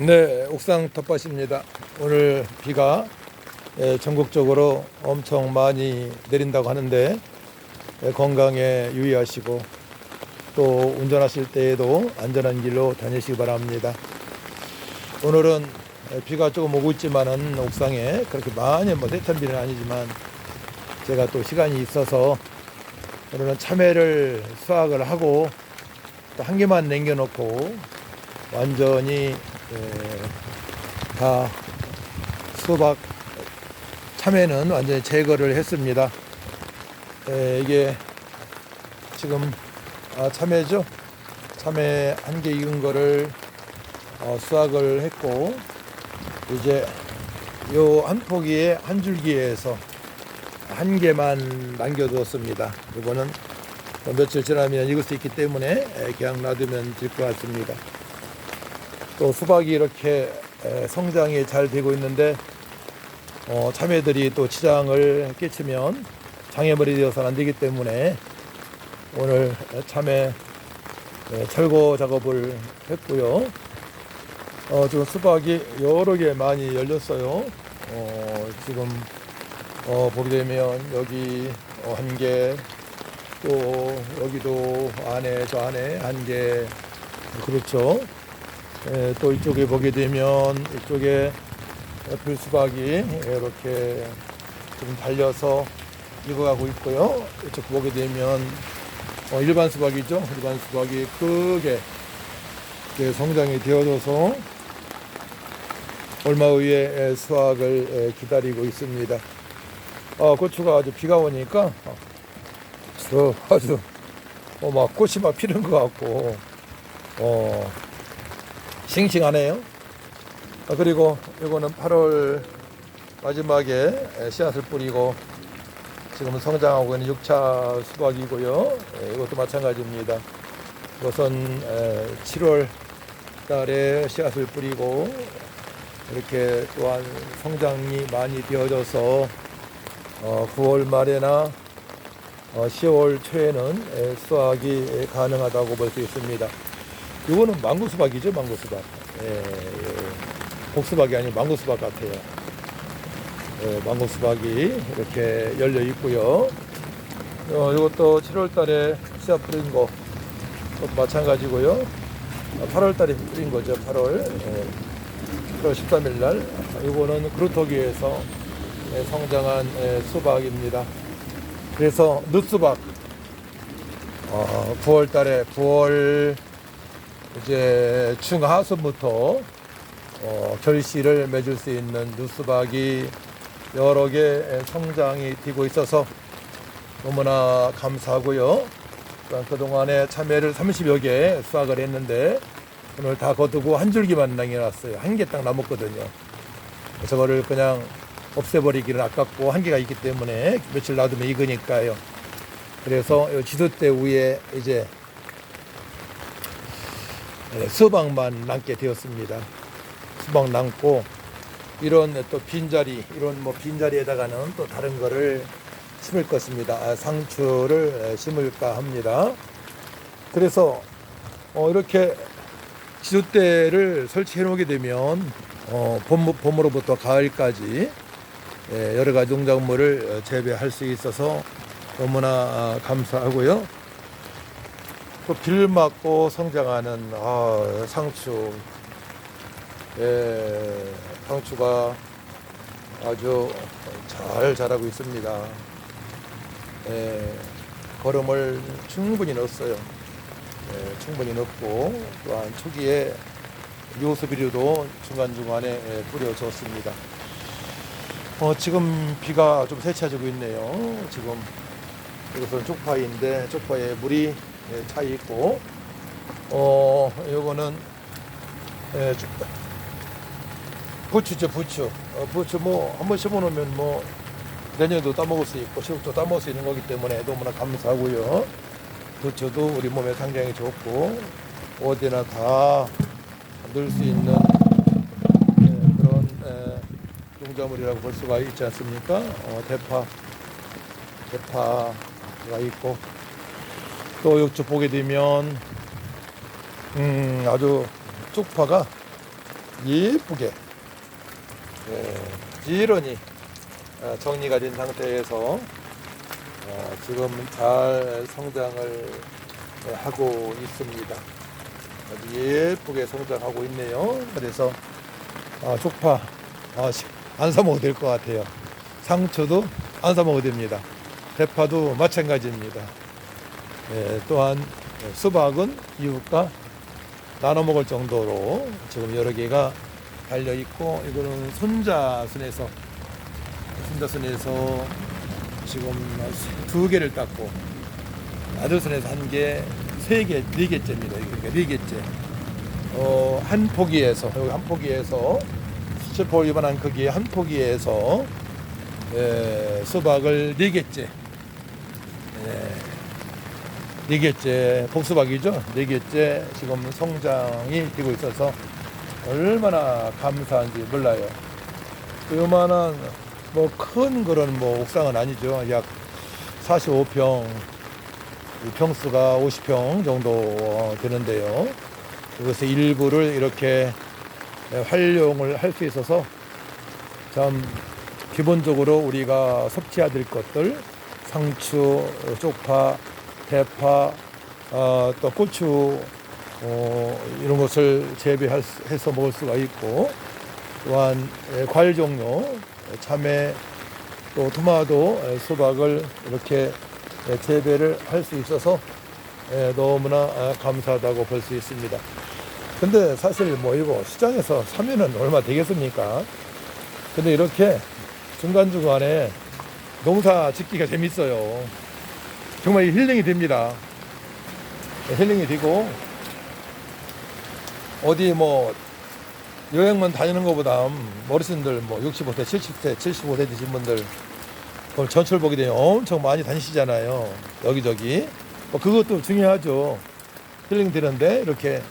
네, 옥상 텃밭입니다. 오늘 비가 예, 전국적으로 엄청 많이 내린다고 하는데 예, 건강에 유의하시고 또 운전하실 때에도 안전한 길로 다니시기 바랍니다. 오늘은 예, 비가 조금 오고 있지만은 옥상에 그렇게 많이 뭐 세찬 비는 아니지만 제가 또 시간이 있어서 오늘은 참외를 수확을 하고 또 한 개만 남겨놓고 완전히 예, 다 수박 참외는 완전히 제거를 했습니다. 예, 이게 지금 아, 참외죠? 참외 한 개 익은 거를 어, 수확을 했고 이제 요 한 포기에 한 줄기에서 한 개만 남겨두었습니다. 이거는 또 며칠 지나면 익을 수 있기 때문에 예, 그냥 놔두면 될 것 같습니다. 또 수박이 이렇게 에, 성장이 잘 되고 있는데 어, 참외들이 또 지장을 끼치면 장애물이 되어서는 안 되기 때문에 오늘 참외 에, 철거 작업을 했고요. 어, 지금 수박이 여러 개 많이 열렸어요. 어, 지금 어, 보게 되면 여기 어, 한 개, 또 여기도 안에 저 안에 한 개, 그렇죠. 예, 또 이쪽에 보게 되면 이쪽에 불수박이 이렇게 좀 달려서 익어가고 있고요. 이쪽 보게 되면 어, 일반 수박이죠. 일반 수박이 크게 성장이 되어져서 얼마 후에 수확을 에, 기다리고 있습니다. 아, 고추가 아주 비가 오니까 저 아주 어, 막 꽃이 막 피는 것 같고 어, 싱싱하네요. 아, 그리고 이거는 8월 마지막에 씨앗을 뿌리고 지금 성장하고 있는 6차 수박이고요. 예, 이것도 마찬가지입니다. 이것은 7월 달에 씨앗을 뿌리고 이렇게 또한 성장이 많이 되어져서 9월 말에나 10월 초에는 에, 수확이 가능하다고 볼 수 있습니다. 이거는 망고 수박이죠, 망고 수박. 예, 예. 복수박이 아니고 망고 수박 같아요. 예, 망고 수박이 이렇게 열려 있고요. 어, 이것도 7월 달에 씨앗 뿌린 거, 또 마찬가지고요. 8월 달에 뿌린 거죠, 8월. 예, 8월 13일 날. 이거는 그루터기에서 예, 성장한 예, 수박입니다. 그래서 늦수박, 어, 9월 달에 9월 이제 중하순부터 어, 결실을 맺을 수 있는 누수박이 여러 개 성장이 되고 있어서 너무나 감사하고요. 또한 그동안에 참외를 30여 개 수확을 했는데 오늘 다 거두고 한 줄기만 남겨놨어요. 한 개 딱 남았거든요. 저거를 그냥 없애버리기는 아깝고 한계가 있기 때문에 며칠 놔두면 익으니까요. 그래서 이 지도대 위에 이제 네, 수박만 남게 되었습니다. 수박 남고 이런 또 빈자리 이런 뭐 빈자리에다가는 또 다른 거를 심을 것입니다. 아, 상추를 심을까 합니다. 그래서 어, 이렇게 지도대를 설치해 놓게 되면 어, 봄, 봄으로부터 가을까지 예, 여러 가지 농작물을 재배할 수 있어서 너무나 아, 감사하고요. 또 비를 맞고 성장하는 아, 상추, 예, 상추가 아주 잘 자라고 있습니다. 예, 거름을 충분히 넣었어요. 예, 충분히 넣고 또한 초기에 요소비료도 중간중간에 예, 뿌려줬습니다. 어, 지금 비가 좀 세차지고 있네요. 지금 이것은 쪽파인데 쪽파에 물이 예, 차 있고. 어 요거는 예, 주- 부추죠 부추 어, 부추 뭐 한 번 심어놓으면 뭐 내년에도 따먹을 수 있고 시국도 따먹을 수 있는 거기 때문에 너무나 감사하고요. 부추도 우리 몸에 상당히 좋고 어디나 다 넣을 수 있는 예, 그런 예, 농작물이라고 볼 수가 있지 않습니까? 어, 대파 대파가 있고 또 이쪽 보게 되면 음, 아주 쪽파가 예쁘게 예, 부지런히 어, 정리가 된 상태에서 어, 지금 잘 성장을 예, 하고 있습니다. 아주 예쁘게 성장하고 있네요. 그래서 아, 쪽파 아, 시- 안사 먹어도 될 것 같아요. 상추도 안사 먹어도 됩니다. 대파도 마찬가지입니다. 예, 또한 예, 수박은 이웃과 나눠 먹을 정도로 지금 여러 개가 달려 있고 이거는 손자순에서 손자순에서 지금 두 개를 땄고 아들순에서 한 개, 세 개, 네 개째입니다. 그러니까 네 개째. 어, 한 포기에서 여기 한 포기에서 수첩볼 이만한 크기의 한 포기에서 에, 수박을 네 개째. 예, 네 개째 복수박이죠. 네 개째 지금 성장이 되고 있어서 얼마나 감사한지 몰라요. 요만한 뭐 큰 그런 뭐 옥상은 아니죠. 약 45평 평수가 50평 정도 되는데요. 그것의 일부를 이렇게 활용을 할 수 있어서 참 기본적으로 우리가 섭취해야 될 것들 상추, 쪽파, 대파, 어, 또 고추 어, 이런 것을 재배해서 먹을 수가 있고 또한 에, 과일 종류 참외 또 토마토 에, 수박을 이렇게 에, 재배를 할 수 있어서 에, 너무나 아, 감사하다고 볼 수 있습니다. 근데 사실 뭐 이거 시장에서 사면은 얼마 되겠습니까? 근데 이렇게 중간중간에 농사 짓기가 재밌어요. 정말 힐링이 됩니다. 힐링이 되고 어디 뭐 여행만 다니는 것보다 어르신들 뭐 65세, 70세, 75세 되신 분들 그럼 전철 보게 되면 엄청 많이 다니시잖아요. 여기저기. 뭐 그것도 중요하죠. 힐링 되는데 이렇게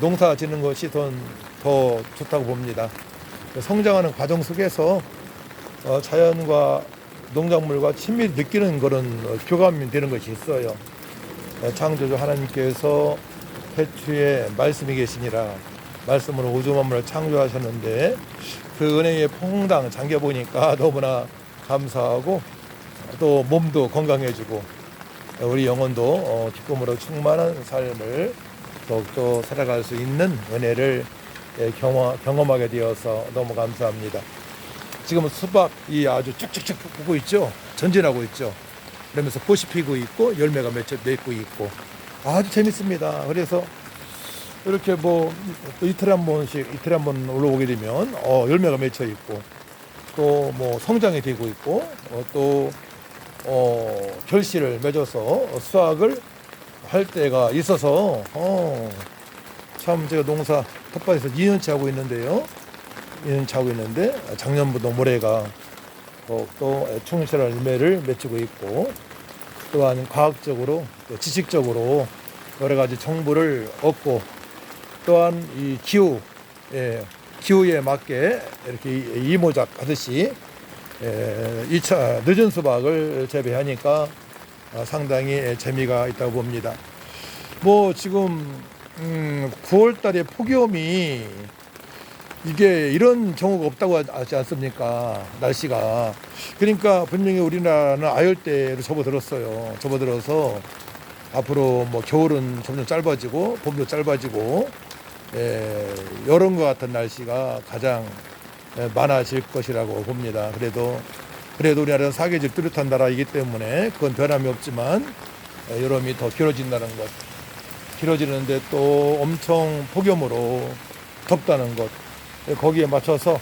농사 짓는 것이 더, 더 좋다고 봅니다. 성장하는 과정 속에서 어, 자연과 농작물과 친밀히 느끼는 그런 어, 교감이 되는 것이 있어요. 어, 창조주 하나님께서 태초에 말씀이 계시니라 말씀으로 우주 만물을 창조하셨는데 그 은혜에 퐁당 잠겨 보니까 너무나 감사하고 또 몸도 건강해지고 우리 영혼도 어, 기쁨으로 충만한 삶을 더욱더 살아갈 수 있는 은혜를 예, 경험, 경험하게 되어서 너무 감사합니다. 지금 수박이 아주 쭉쭉쭉 보고 있죠. 전진하고 있죠. 그러면서 꽃이 피고 있고 열매가 맺고 있고 아주 재밌습니다. 그래서 이렇게 뭐 이틀에 한 번씩 이틀에 한번 올라오게 되면 어, 열매가 맺혀 있고 또 뭐 성장이 되고 있고 어, 또 어, 결실을 맺어서 수확을 할 때가 있어서 어, 참 제가 농사 텃밭에서 2년째 하고 있는데요. 2년째 하고 있는데 작년부터 올해가 더욱더 충실한 열매를 맺히고 있고 또한 과학적으로 또 지식적으로 여러 가지 정보를 얻고 또한 이 기후 예, 기후에 맞게 이렇게 이- 이모작 하듯이 예, 2차 늦은 수박을 재배하니까 아, 상당히 재미가 있다고 봅니다. 뭐 지금 음, 9월 달에 폭염이 이게 이런 경우가 없다고 하지 않습니까? 날씨가. 그러니까 분명히 우리나라는 아열대로 접어들었어요. 접어들어서 앞으로 뭐 겨울은 점점 짧아지고 봄도 짧아지고 예, 여름과 같은 날씨가 가장 예, 많아질 것이라고 봅니다. 그래도 그래도 우리나라는 사계절 뚜렷한 나라이기 때문에 그건 변함이 없지만 예, 여름이 더 길어진다는 것, 길어지는데 또 엄청 폭염으로 덥다는 것, 예, 거기에 맞춰서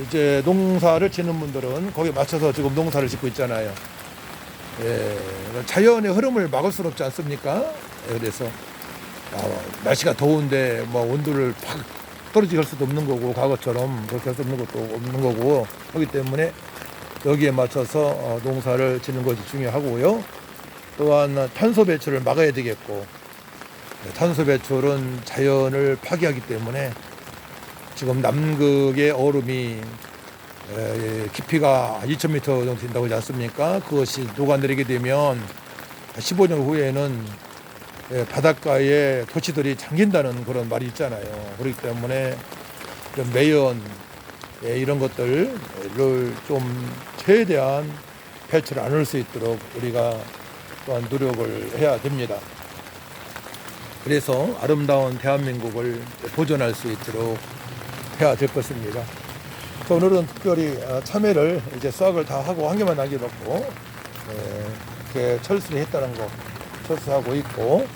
이제 농사를 짓는 분들은 거기에 맞춰서 지금 농사를 짓고 있잖아요. 예, 자연의 흐름을 막을 수는 없지 않습니까? 예, 그래서 아, 날씨가 더운데 뭐 온도를 팍할 수도 없는 거고 과거처럼 그렇게 할 수 없는 것도 없는 거고 그렇기 때문에 여기에 맞춰서 어, 농사를 짓는 것이 중요하고요. 또한 탄소 배출을 막아야 되겠고 네, 탄소 배출은 자연을 파괴하기 때문에 지금 남극의 얼음이 에, 깊이가 2,000m 정도 된다고 하지 않습니까? 그것이 녹아내리게 되면 15년 후에는 예, 바닷가에 도시들이 잠긴다는 그런 말이 있잖아요. 그렇기 때문에 매연 예, 이런 것들을 좀 최대한 배출 안할 수 있도록 우리가 또한 노력을 해야 됩니다. 그래서 아름다운 대한민국을 보존할 수 있도록 해야 될 것입니다. 오늘은 특별히 어, 참외를 이제 수확을 다 하고 한 개만 남겨놓고 예, 이렇게 철수를 했다는 거 철수하고 있고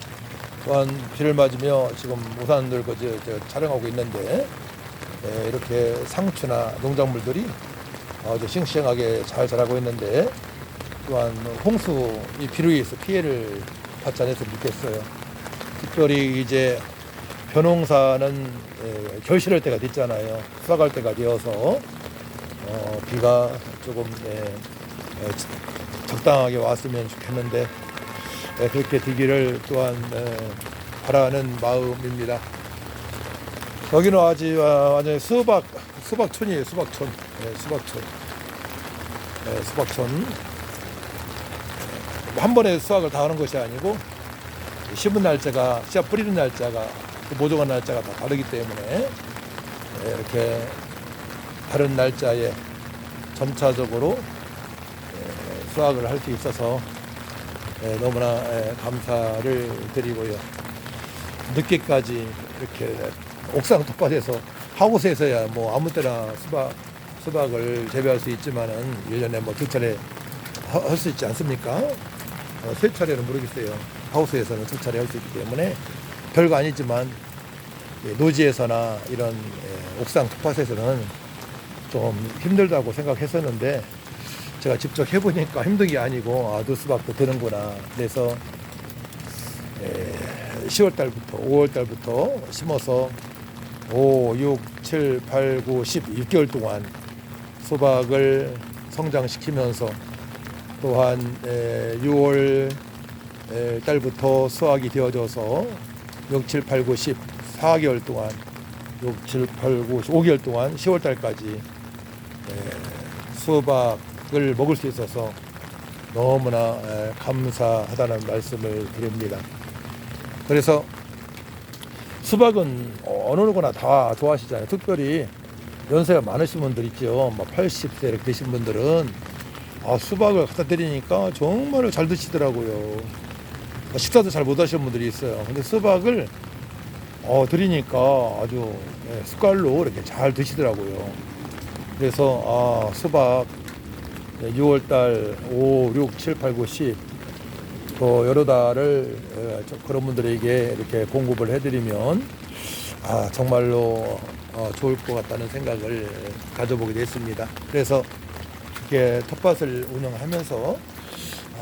또한 비를 맞으며 지금 우산 들고 저, 저 촬영하고 있는데 예, 이렇게 상추나 농작물들이 아주 싱싱하게 잘 자라고 있는데 또한 홍수 이 비로 인해서 피해를 받지 않아서 믿겠어요. 특별히 이제 벼농사는 예, 결실할 때가 됐잖아요. 수확할 때가 되어서 어, 비가 조금 예, 예, 적당하게 왔으면 좋겠는데 예, 그렇게 되기를 또한 예, 바라는 마음입니다. 여기는 아직 아, 완전히 수박 수박촌이에요. 수박촌. 예, 수박촌. 예, 수박촌. 한 번에 수확을 다 하는 것이 아니고 심은 날짜가 씨앗 뿌리는 날짜가 그 모종한 날짜가 다 다르기 때문에 예, 이렇게 다른 날짜에 점차적으로 예, 수확을 할 수 있어서 예, 너무나 예, 감사를 드리고요. 늦게까지 이렇게 옥상 텃밭에서 하우스에서야 뭐 아무 때나 수박 수박을 재배할 수 있지만은 1년에 뭐 두 차례 할 수 있지 않습니까? 어, 세 차례는 모르겠어요. 하우스에서는 두 차례 할 수 있기 때문에 별거 아니지만 예, 노지에서나 이런 예, 옥상 텃밭에서는 좀 힘들다고 생각했었는데 제가 직접 해보니까 힘든 게 아니고 아, 노수박도 되는구나. 그래서 10월 달부터 5월 달부터 심어서 5, 6, 7, 8, 9, 10, 6개월 동안 수박을 성장시키면서 또한 에, 6월 에, 달부터 수확이 되어져서 6, 7, 8, 9, 10, 4개월 동안 6, 7, 8, 9, 5개월 동안 10월 달까지 에, 수박을 먹을 수 있어서 너무나 에, 감사하다는 말씀을 드립니다. 그래서 수박은 어느 누구나 다 좋아하시잖아요. 특별히 연세가 많으신 분들 있죠. 뭐 80세 이렇게 되신 분들은 아, 수박을 갖다 드리니까 정말 잘 드시더라고요. 식사도 잘 못 하시는 분들이 있어요. 근데 수박을 어, 드리니까 아주 예, 숟갈로 이렇게 잘 드시더라고요. 그래서 아, 수박 6월달 5, 6, 7, 8, 9, 10 또 여러 달을 어, 저 그런 분들에게 이렇게 공급을 해드리면 아 정말로 어, 좋을 것 같다는 생각을 가져보게 됐습니다. 그래서 이렇게 텃밭을 운영하면서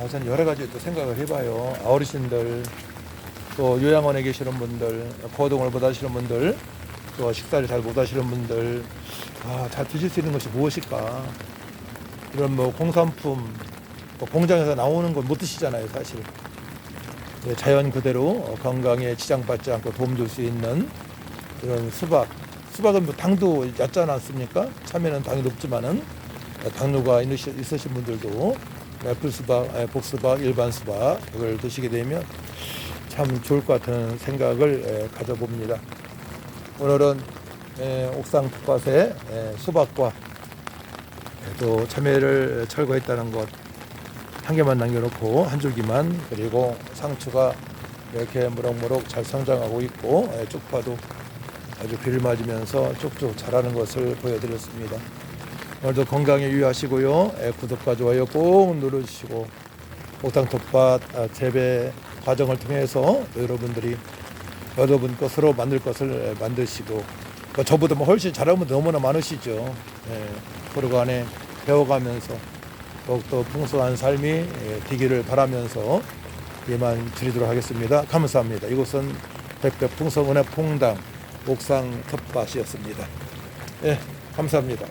아, 전 여러 가지 또 생각을 해봐요. 아, 어르신들 또 요양원에 계시는 분들 거동을 못 하시는 분들 또 식사를 잘 못 하시는 분들 아, 잘 드실 수 있는 것이 무엇일까? 이런 뭐 공산품 뭐 공장에서 나오는 건 못 드시잖아요, 사실. 예, 자연 그대로 건강에 지장받지 않고 도움 줄 수 있는 이런 수박. 수박은 뭐 당도 얕지 않습니까? 참외는 당이 높지만은 당뇨가 있으신 분들도 애플 수박, 예, 복수박, 일반 수박 이걸 드시게 되면 참 좋을 것 같은 생각을 예, 가져봅니다. 오늘은 예, 옥상 텃밭에 예, 수박과 또 참외를 철거했다는 것 한 개만 남겨놓고 한 줄기만 그리고 상추가 이렇게 무럭무럭 잘 성장하고 있고 예, 쪽파도 아주 비를 맞으면서 쭉쭉 자라는 것을 보여드렸습니다. 오늘도 건강에 유의하시고요. 예, 구독과 좋아요 꼭 눌러주시고 옥상 텃밭 아, 재배 과정을 통해서 여러분들이 여러분 것으로 만들 것을 예, 만드시고 뭐 저보다 뭐 훨씬 잘하는 너무나 많으시죠. 예, 서로 간에 배워가면서 더욱더 풍성한 삶이 예, 되기를 바라면서 이만 드리도록 하겠습니다. 감사합니다. 이곳은 백백풍성은의 퐁당 옥상 텃밭이었습니다. 예, 감사합니다.